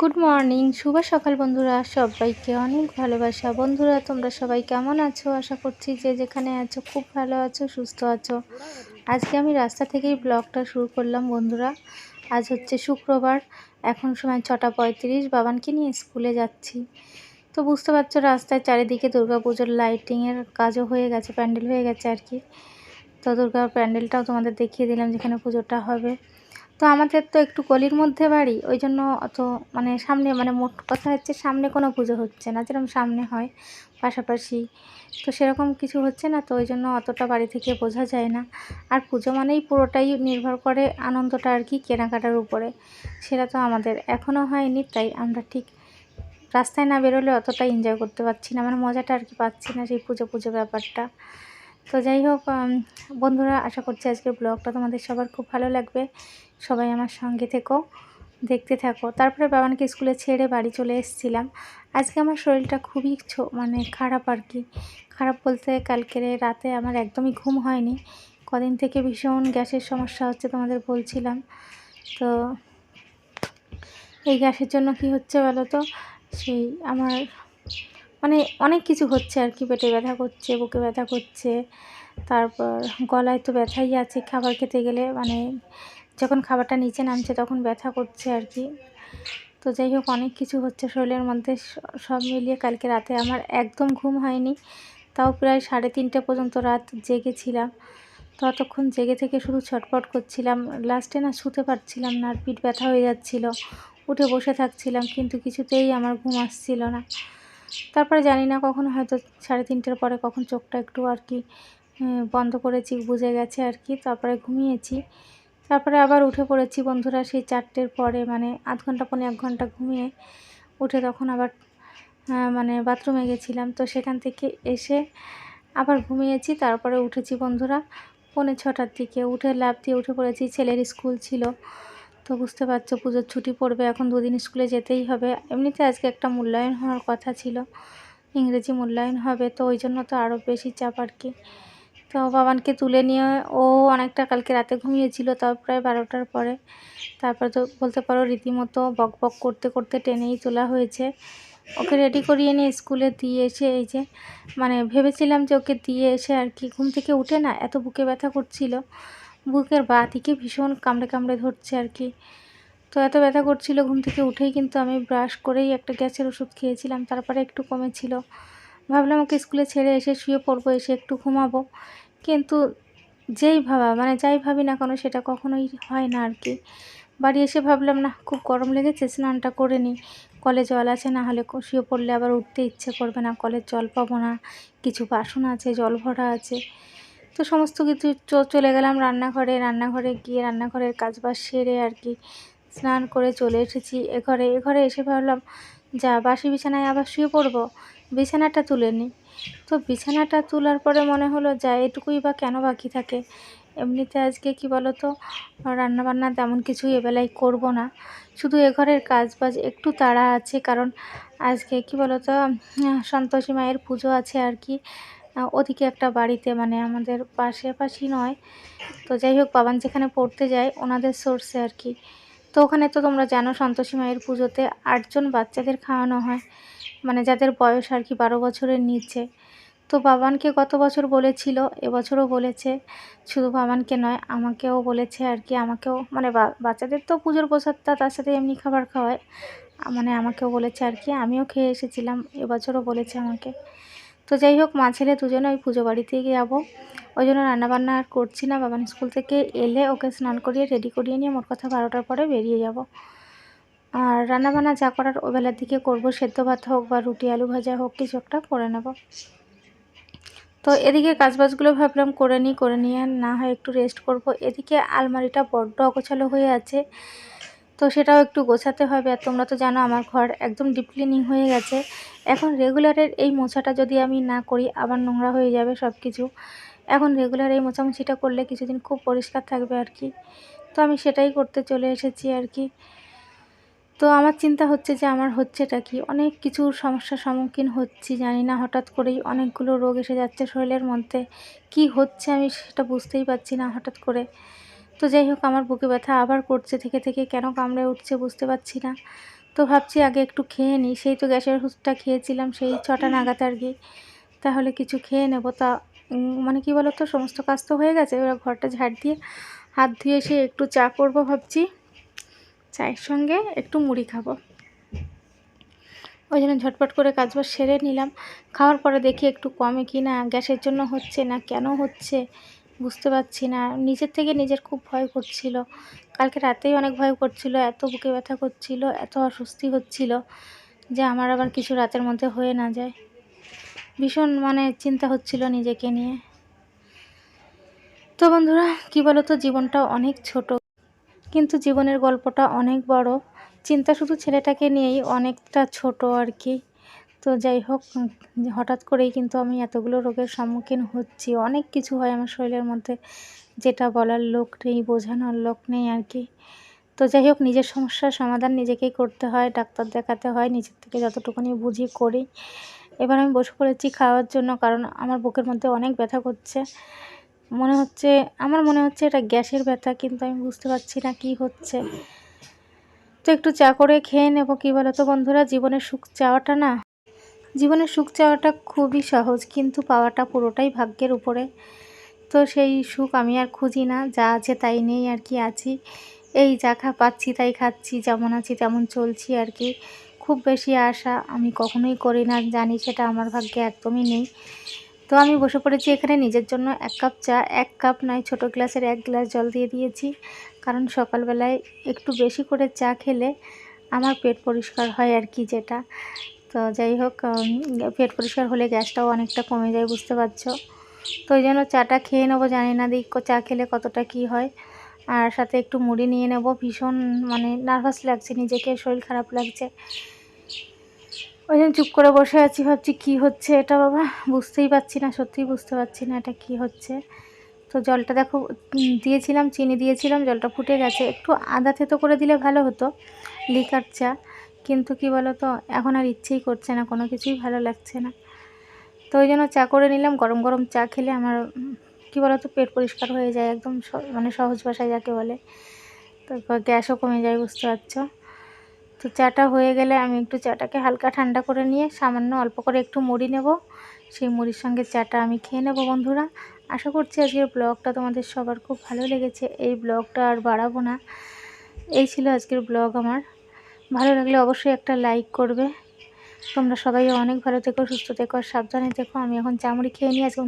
Good morning শুভ সকাল বন্ধুরা। সবাইকে অনেক ভালোবাসা। বন্ধুরা, তোমরা সবাই কেমন আছো? আশা করছি যে যেখানে আছো, খুব ভালো আছো, সুস্থ আছো। আজকে আমি রাস্তা থেকেই ব্লগটা শুরু করলাম বন্ধুরা। আজ হচ্ছে শুক্রবার। এখন সময় ছটা পঁয়ত্রিশ। বাবানকে নিয়ে স্কুলে যাচ্ছি। তো বুঝতে পারছ, রাস্তায় চারিদিকে পুজোর লাইটিংয়ের কাজও হয়ে গেছে, প্যান্ডেল হয়ে গেছে আর কি। তো দুর্গা প্যান্ডেলটাও তোমাদের দেখিয়ে দিলাম যেখানে পুজোটা হবে। তো আমাদের তো একটু গলির মধ্যে বাড়ি ওই জন্য অত মানে সামনে মানে মোট কথা হচ্ছে সামনে কোনো পুজো হচ্ছে না যেরকম সামনে হয় পাশাপাশি। তো সেরকম কিছু হচ্ছে না, তো ওই জন্য অতটা বাড়ি থেকে বোঝা যায় না। আর পুজো মানেই পুরোটাই নির্ভর করে আনন্দটা আর কি কেনাকাটার উপরে। সেটা তো আমাদের এখনও হয়নি, তাই আমরা ঠিক রাস্তায় না বেরোলে অতটা এনজয় করতে পারছি না মানে মজাটা আর কি পাচ্ছি না সেই পুজো পুজো ব্যাপারটা। তো যাই হোক বন্ধুরা, আশা করছি আজকের ব্লগটা তোমাদের সবার খুব ভালো লাগবে। সবাই আমার সঙ্গে থেকো, দেখতে থাকো। তারপরে বাবানকে স্কুলে ছেড়ে বাড়ি চলে এসেছিলাম। আজকে আমার শরীরটা খুবই মানে খারাপ আর কি। খারাপ বলতে কালকের রাতে আমার একদমই ঘুম হয়নি। কদিন থেকে ভীষণ গ্যাসের সমস্যা হচ্ছে তোমাদের বলছিলাম। তো এই গ্যাসের জন্য কি হচ্ছে বলো তো? সেই আমার মানে অনেক কিছু হচ্ছে আর কি। পেটে ব্যথা করছে, বুকে ব্যথা করছে, তারপর গলায় তো ব্যথাই আছে। খাবার খেতে গেলে মানে যখন খাবারটা নিচে নামছে তখন ব্যথা করছে আর কি। তো যাই হোক, অনেক কিছু হচ্ছে শরীরের মধ্যে সব মিলিয়ে কালকে রাতে আমার একদম ঘুম হয়নি। তাও প্রায় সাড়ে তিনটে পর্যন্ত রাত জেগেছিলাম। ততক্ষণ জেগে থেকে শুধু ছটপট করছিলাম। লাস্টে না শুতে পারছিলাম না, আর পিঠ ব্যথা হয়ে যাচ্ছিল। উঠে বসে থাকছিলাম, কিন্তু কিছুতেই আমার ঘুম আসছিল না। তারপরে জানি না কখন, হয়তো সাড়ে তিনটের পরে কখন চোখটা একটু আর কি বন্ধ করেছি বুঝে গেছে আর কি। তারপরে ঘুমিয়েছি। তারপরে আবার উঠে পড়েছি বন্ধুরা সেই চারটের পরে মানে আধ ঘণ্টা পনেরো এক ঘণ্টা ঘুমিয়ে উঠে তখন আবার মানে বাথরুমে গেছিলাম। তো সেখান থেকে এসে আবার ঘুমিয়েছি, তারপরে উঠেছি বন্ধুরা পৌনে ছটার দিকে। উঠে লাভ দিয়ে উঠে পড়েছি, ছেলের স্কুল ছিল। তো বুঝতে পারছ, পুজোর ছুটি পড়বে, এখন দুদিন স্কুলে যেতেই হবে। এমনিতে আজকে একটা মূল্যায়ন হওয়ার কথা ছিল, ইংরেজি মূল্যায়ন হবে, তো ওই জন্য তো আরও বেশি চাপ আর কি। তো বাবানকে তুলে নিয়ে ও অনেকটা কালকে রাতে ঘুমিয়েছিল, তাও প্রায় বারোটার পরে। তারপর তো বলতে পারো রীতিমতো বক বক করতে করতে টেনেই তোলা হয়েছে। ওকে রেডি করিয়ে নিয়ে স্কুলে দিয়ে এসে এই যে মানে ভেবেছিলাম যে ওকে দিয়ে এসে আর কি, ঘুম থেকে উঠে না এত বুকে ব্যথা করছিল। বুকের বা দিকে ভীষণ কামড়ে কামড়ে ধরছে আর কি। তো এত ব্যথা করছিল ঘুম থেকে উঠেই কিন্তু আমি ব্রাশ করেই একটা গ্যাসের ওষুধ খেয়েছিলাম, তারপরে একটু কমেছিল। ভাবলাম ওকে স্কুলে ছেড়ে এসে শুয়ে পড়ব, এসে একটু ঘুমাবো। কিন্তু যেই ভাবা মানে যাই ভাবি না কেন সেটা কখনোই হয় না আর কি। বাড়ি এসে ভাবলাম না খুব গরম লেগেছে, স্নানটা করে নিই। কলে জল আছে, না হলে শুয়ে পড়লে আবার উঠতে ইচ্ছে করবে না। কলের জল পাবো না। কিছু বাসন আছে, জল ভরা আছে। তো সমস্ত কিছু চলে গেলাম রান্নাঘরে। রান্নাঘরে গিয়ে রান্নাঘরের কাজ বাজ সেরে আর কি স্নান করে চলে এসেছি এ ঘরে। এ ঘরে এসে ভাবলাম, যা, বাসি বিছানায় আবার শুয়ে পড়ব? বিছানাটা তুলে নিই। তো বিছানাটা তোলার পরে মনে হলো, যা এটুকুই বা কেন বাকি থাকে? এমনিতে আজকে কি বলো তো রান্নাবান্না তেমন কিছুই এবেলায় করব না। শুধু এ ঘরের কাজ বাজ একটু তাড়া আছে, কারণ আজকে কি বলো তো সন্তোষী মায়ের পুজো আছে আর কি। ওদিকে একটা বাড়িতে মানে আমাদের পাশাপাশি নয়। তো যাই হোক, বাবান যেখানে পড়তে যায়, ওনাদের সোর্সে আর কি। তো ওখানে তো তোমরা জানো, সন্তোষী মায়ের পুজোতে আটজন বাচ্চাদের খাওয়ানো হয়। মানে যাদের বয়স আর কি বারো বছরের নিচে। তো বাবানকে গত বছর বলেছিল, এবছরও বলেছে, শুধু বাবানকে নয়, আমাকেও বলেছে আর কি, আমাকেও মানে বাচ্চাদের তো পুজোর প্রসাদটা তার সাথে এমনি খাবার খাওয়ায় মানে আমাকেও বলেছে আর কি, আমিও খেয়ে এসেছিলাম, এবছরও বলেছে আমাকে। তো যাই হোক, মা ছেলে দুজনে ওই পুজো বাড়িতেই যাব। ওই জন্য রান্নাবান্না আর করছি না, বাবান স্কুল থেকে এলে ওকে স্নান করিয়ে, রেডি করিয়ে নিয়ে মোট কথা বারোটার পরে বেরিয়ে যাব। আর রান্নাবান্না যা করার ওবেলার দিকে করব, সেদ্ধ ভাত হোক বা রুটি, আলু ভাজা হোক, কিছু একটা করে নেব। তো এদিকে কাজবাজগুলো ভাবলাম করে নিই, করে নিয়ে না হয় একটু রেস্ট করব। এদিকে আলমারিটা বড্ড অগোছালো হয়ে আছে, তো সেটাও একটু গোছাতে হবে। আর তোমরা তো জানো আমার ঘর একদম ডিপ ক্লিনিং হয়ে গেছে। এখন রেগুলারের এই মোছাটা যদি আমি না করি, আবার নোংরা হয়ে যাবে সব কিছু এখন রেগুলার এই মোছামুছিটা করলে কিছুদিন খুব পরিষ্কার থাকবে আর কি। তো আমি সেটাই করতে চলে এসেছি আর কি। তো আমার চিন্তা হচ্ছে যে আমার হচ্ছেটা কি? অনেক কিছুর সমস্যার সম্মুখীন হচ্ছি, জানি না হঠাৎ করেই অনেকগুলো রোগ এসে যাচ্ছে শরীরের মধ্যে। কি হচ্ছে আমি সেটা বুঝতেই পারছি না হঠাৎ করে। তো যাই হোক, আমার বুকে ব্যথা আবার করছে, থেকে থেকে কেন কামড়ে উঠছে বুঝতে পারছি না। তো ভাবছি আগে একটু খেয়ে নিই, সেই তো গ্যাসের ওষুধটা খেয়েছিলাম, সেই ছটা নাগাদ আর কি। তাহলে কিছু খেয়ে নেব, তা মানে কি বলো তো সমস্ত কাজ তো হয়ে গেছে, এবার ঘরটা ঝাড় দিয়ে হাত ধুয়ে এসে একটু চা করব ভাবছি। চায়ের সঙ্গে একটু মুড়ি খাব। ওই জন্য ঝটপট করে কাজ বাজ সেরে নিলাম। খাওয়ার পরে দেখি একটু কমে কি না, গ্যাসের জন্য হচ্ছে না, কেন হচ্ছে বুঝতে পারছি না। নিজের থেকে নিজের খুব ভয় করছিল। কালকে রাতেই অনেক ভয় করছিল, এত বুকে ব্যথা করছিল, এত অস্বস্তি হচ্ছিল যে আমার আবার কিছু রাতের মধ্যে হয়ে না যায়। ভীষণ মানে চিন্তা হচ্ছিল নিজেকে নিয়ে। তো বন্ধুরা, কি বলো তো জীবনটা অনেক ছোট। কিন্তু জীবনের গল্পটা অনেক বড়। চিন্তা শুধু ছেলেটাকে নিয়েই অনেকটা ছোট আর কি। তো যাই হোক হঠাৎ করেই কিন্তু আমি এতগুলো রোগের সম্মুখীন হচ্ছি। অনেক কিছু হয় আমার শরীরের মধ্যে, যেটা বলার লোক নেই, বোঝানোর লোক নেই আর কি। তো যাই হোক, নিজের সমস্যার সমাধান নিজেকেই করতে হয়, ডাক্তার দেখাতে হয়, নিজের থেকে যতটুকুনি বুঝি করি। এবার আমি বসে পড়েছি খাওয়ার জন্য, কারণ আমার বুকের মধ্যে অনেক ব্যথা করছে। মনে হচ্ছে, আমার মনে হচ্ছে এটা গ্যাসের ব্যথা, কিন্তু আমি বুঝতে পারছি না কি হচ্ছে। তো একটু চা করে খেয়ে নেব কী বলো তো বন্ধুরা? জীবনের সুখ চাওয়াটা না, জীবনের সুখ চাওয়াটা খুবই সহজ, কিন্তু পাওয়াটা পুরোটাই ভাগ্যের উপরে। তো সেই সুখ আমি আর খুঁজি না, যা আছে তাই নেই আর কি আছি। এই যা খা, পাচ্ছি তাই খাচ্ছি, যেমন আছি তেমন চলছি আর কি। খুব বেশি আশা আমি কখনোই করি না, জানি সেটা আমার ভাগ্যে একদমই নেই। তো আমি বসে পড়েছি এখানে নিজের জন্য এক কাপ চা, এক কাপ নয়, ছোটো গ্লাসের এক গ্লাস জল দিয়ে দিয়েছি। কারণ সকালবেলায় একটু বেশি করে চা খেলে আমার পেট পরিষ্কার হয় আর কি যেটা। তো যাই হোক পেট পরিষ্কার হলে গ্যাসটাও অনেকটা কমে যায়, বুঝতে পারছ? তো ওই জন্য চাটা খেয়ে নেব, জানি না দিক চা খেলে কতটা কি হয়। আর সাথে একটু মুড়ি নিয়ে নেব, ভীষণ মানে নার্ভাস লাগছে, নিজেকে, শরীর খারাপ লাগছে। ওই জন্য চুপ করে বসে আছি, ভাবছি কি হচ্ছে এটা বাবা? বুঝতেই পারছি না, সত্যিই বুঝতে পারছি না এটা কি হচ্ছে। তো জলটা দেখো দিয়েছিলাম, চিনি দিয়েছিলাম, জলটা ফুটে গেছে। একটু আদা থেতো করে দিলে ভালো হতো লিকার চা। কিন্তু কি বলো তো এখন আর ইচ্ছেই করছে না, কোনো কিছুই ভালো লাগছে না। তো ওই জন্য চা করে নিলাম, গরম গরম চা খেলে আমার কি বলো তো পেট পরিষ্কার হয়ে যায়, একদম মানে সহজ ভাষায় যাকে বলে। তারপর গ্যাসও কমে যায়, বুঝতে পারছ? তো চাটা হয়ে গেলে আমি একটু চাটাকে হালকা ঠান্ডা করে নিয়ে সামান্য অল্প করে একটু মুড়ি নেব। সেই মুড়ির সঙ্গে চাটা আমি খেয়ে নেব বন্ধুরা। আশা করছি আজকের ব্লগটা তোমাদের সবার খুব ভালো লেগেছে। এই ব্লগটা আর বাড়াবো না। এই ছিল আজকের ব্লগ আমার। ভালো লাগলে অবশ্যই একটা লাইক করবে। তোমরা সবাই অনেক ভালো থেকো, সুস্থ থেকো সাবধানে থেকো। আমি এখন চামড়ি খেয়ে নিয়ে আজকে